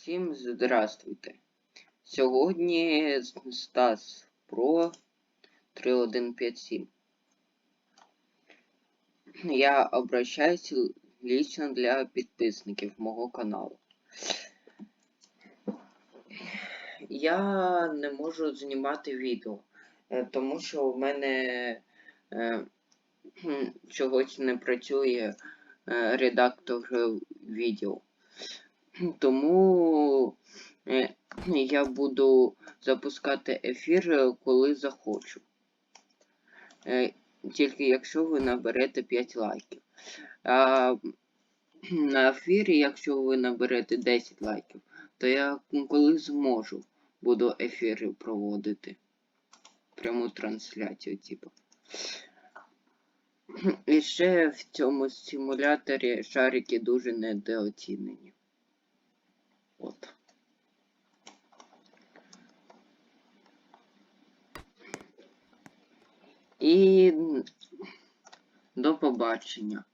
Всім здравствуйте. Сьогодні Стас Про 3157. Я обращаюсь лично для підписників мого каналу. Я не можу знімати відео, е, тому що в мене е, чогось не працює е, редактор е, відео. Тому е, я буду запускати ефір, е, коли захочу. Е, Тільки якщо ви наберете 5 лайків. А на ефірі, якщо ви наберете 10 лайків, то я коли зможу буду ефіри проводити. Пряму трансляцію, типу. І ще в цьому симуляторі шарики дуже недооцінені. І до побачення.